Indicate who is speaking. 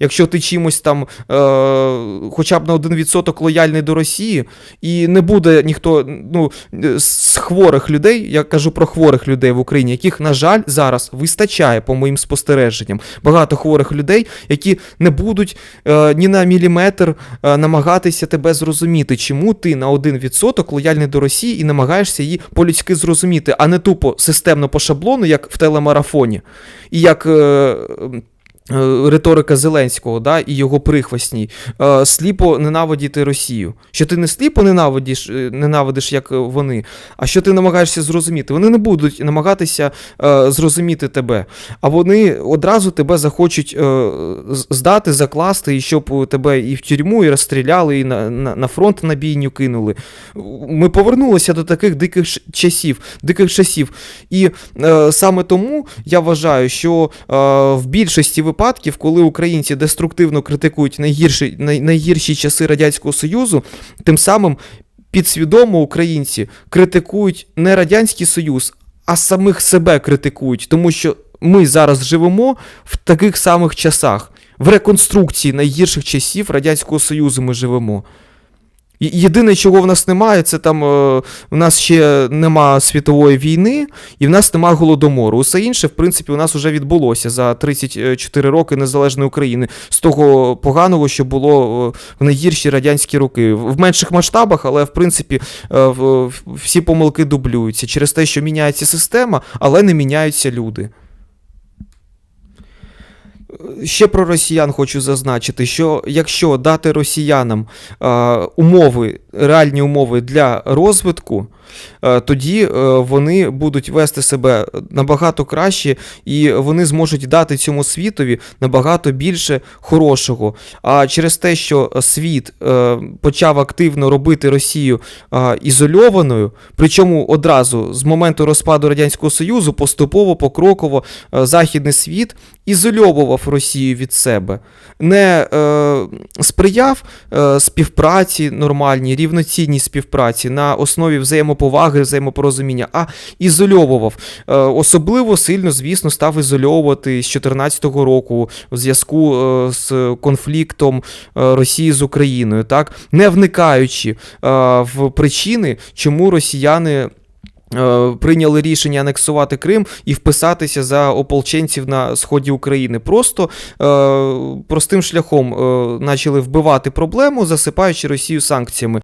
Speaker 1: Якщо ти чимось там, е, хоча б на 1% лояльний до Росії, і не буде ніхто ну, з хворих людей, я кажу про хворих людей в Україні, яких, на жаль, зараз вистачає, по моїм спостереженням, багато хворих людей, які не будуть е, ні на міліметр е, намагатися тебе зрозуміти, чому ти на 1% лояльний до Росії і намагаєшся її по-людськи зрозуміти, а не тупо системно по шаблону, як в телемарафоні. І як. Е, Риторика Зеленського, да, і його прихвостній, е, сліпо ненавидіти Росію. Що ти не сліпо ненавидиш, е, ненавидиш, як е, вони, а що ти намагаєшся зрозуміти. Вони не будуть намагатися е, зрозуміти тебе, а вони одразу тебе захочуть е, здати, закласти, і щоб тебе і в тюрму, і розстріляли, і на, на, на фронт на бійню кинули. Ми повернулися до таких диких часів, диких часів. І е, саме тому я вважаю, що е, в більшості випадків, коли українці деструктивно критикують найгірші, най, найгірші часи Радянського Союзу, тим самим підсвідомо українці критикують не Радянський Союз, а самих себе критикують, тому що ми зараз живемо в таких самих часах. В реконструкції найгірших часів Радянського Союзу ми живемо. Єдине, чого в нас немає, це там е, в нас ще нема світової війни, і в нас нема голодомору. Усе інше, в принципі, у нас вже відбулося за 34 роки незалежної України з того поганого, що було е, в найгірші радянські роки. В менших масштабах, але в принципі е, всі помилки дублюються через те, що міняється система, але не міняються люди. Ще про росіян хочу зазначити, що якщо дати росіянам е, умови, реальні умови для розвитку, е, тоді е, вони будуть вести себе набагато краще і вони зможуть дати цьому світові набагато більше хорошого. А через те, що світ почав активно робити Росію ізольованою, причому одразу з моменту розпаду Радянського Союзу поступово, покроково західний світ ізольовував Росію від себе, не е, сприяв е, співпраці нормальній, рівноцінній співпраці на основі взаємоповаги, взаємопорозуміння, а ізольовував. Е, особливо сильно, звісно, став ізольовувати з 2014 року в зв'язку е, з конфліктом е, Росії з Україною, так не вникаючи е, в причини, чому росіяни. Е, Прийняли рішення анексувати Крим і вписатися за ополченців на сході України. Просто е, простим шляхом е, почали вбивати проблему, засипаючи Росію санкціями.